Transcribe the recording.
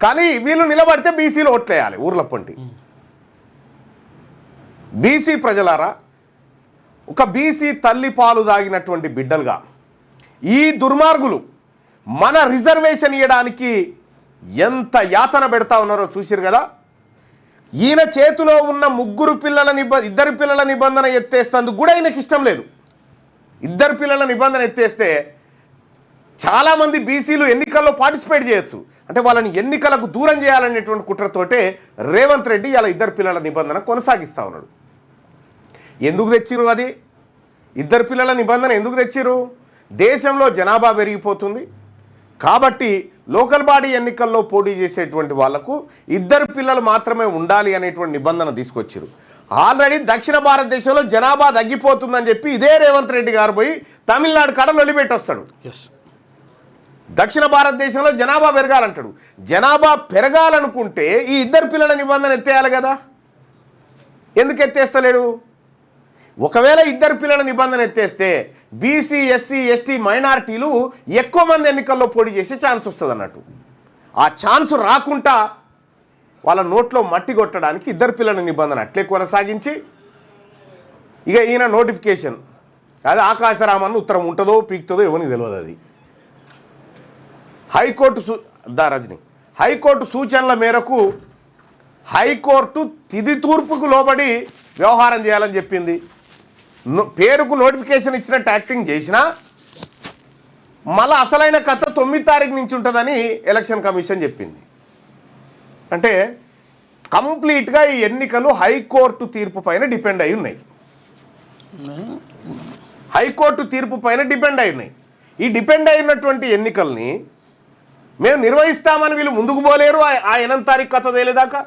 కానీ వీళ్ళు నిలబడితే బీసీలు ఓట్లేయాలి ఊర్ల పొంటి. బీసీ ప్రజలారా ఒక బీసీ తల్లి పాలు దాగినటువంటి బిడ్డలుగా ఈ దుర్మార్గులు మన రిజర్వేషన్ ఇవ్వడానికి ఎంత యాతన పెడతా ఉన్నారో చూసిరు కదా? ఈయన చేతిలో ఉన్న ముగ్గురు పిల్లల నిబ ఇద్దరు పిల్లల నిబంధన ఎత్తేస్తందుకు కూడా ఆయనకి ఇష్టం లేదు. ఇద్దరు పిల్లల నిబంధన ఎత్తేస్తే చాలామంది బీసీలు ఎన్నికల్లో పార్టిసిపేట్ చేయొచ్చు. అంటే వాళ్ళని ఎన్నికలకు దూరం చేయాలనేటువంటి కుట్రతోటే రేవంత్ రెడ్డి ఇలా ఇద్దరు పిల్లల నిబంధన కొనసాగిస్తా ఉన్నాడు. ఎందుకు తెచ్చిరు అది? ఇద్దరు పిల్లల నిబంధన ఎందుకు తెచ్చిరు దేశంలో జనాభా పెరిగిపోతుంది. కాబట్టి లోకల్ బాడీ ఎన్నికల్లో పోటీ చేసేటువంటి వాళ్ళకు ఇద్దరు పిల్లలు మాత్రమే ఉండాలి అనేటువంటి నిబంధన తీసుకొచ్చారు ఆల్రెడీ దక్షిణ భారతదేశంలో జనాభా తగ్గిపోతుందని చెప్పి ఇదే రేవంత్ రెడ్డి గారు పోయి తమిళనాడు కాడ వదిలిపెట్టొస్తాడు. ఎస్ దక్షిణ భారతదేశంలో జనాభా పెరగాలంటాడు. జనాభా పెరగాలనుకుంటే ఈ ఇద్దరు పిల్లల నిబంధన ఎత్తేయాలి కదా? ఎందుకు ఎత్తేస్తలేడు? ఒకవేళ ఇద్దరు పిల్లల నిబంధన ఎత్తేస్తే బీసీ ఎస్సీ ఎస్టీ మైనారిటీలు ఎక్కువ మంది ఎన్నికల్లో పోటీ చేసే ఛాన్స్ వస్తుంది అన్నట్టు ఆ ఛాన్స్ రాకుండా వాళ్ళ నోట్లో మట్టి కొట్టడానికి ఇద్దరు పిల్లల నిబంధన అట్లే కొనసాగించి ఇక ఈయన నోటిఫికేషన్. అది ఆకాశరామన్ ఉత్తరం ఉంటుందో పీక్తుందో ఎవరికి తెలియదు అది. హైకోర్టు సూ దా రజని. హైకోర్టు సూచనల మేరకు హైకోర్టు తిది తూర్పుకు లోబడి వ్యవహారం చేయాలని చెప్పింది. పేరుకు నోటిఫికేషన్ ఇచ్చినట్టు యాక్టింగ్ చేసినా మళ్ళీ అసలైన కథ తొమ్మిది తారీఖు నుంచి ఉంటుందని ఎలక్షన్ కమిషన్ చెప్పింది. అంటే కంప్లీట్గా ఈ ఎన్నికలు హైకోర్టు తీర్పు పైన డిపెండ్ అయి ఉన్నాయి. హైకోర్టు తీర్పు పైన డిపెండ్ అయి ఉన్నాయి. ఈ డిపెండ్ అయినటువంటి ఎన్నికల్ని మేము నిర్వహిస్తామని వీళ్ళు ముందుకు పోలేరు. ఆ- ఆ ఎనిమిది తారీఖు కథ తేలేదాకా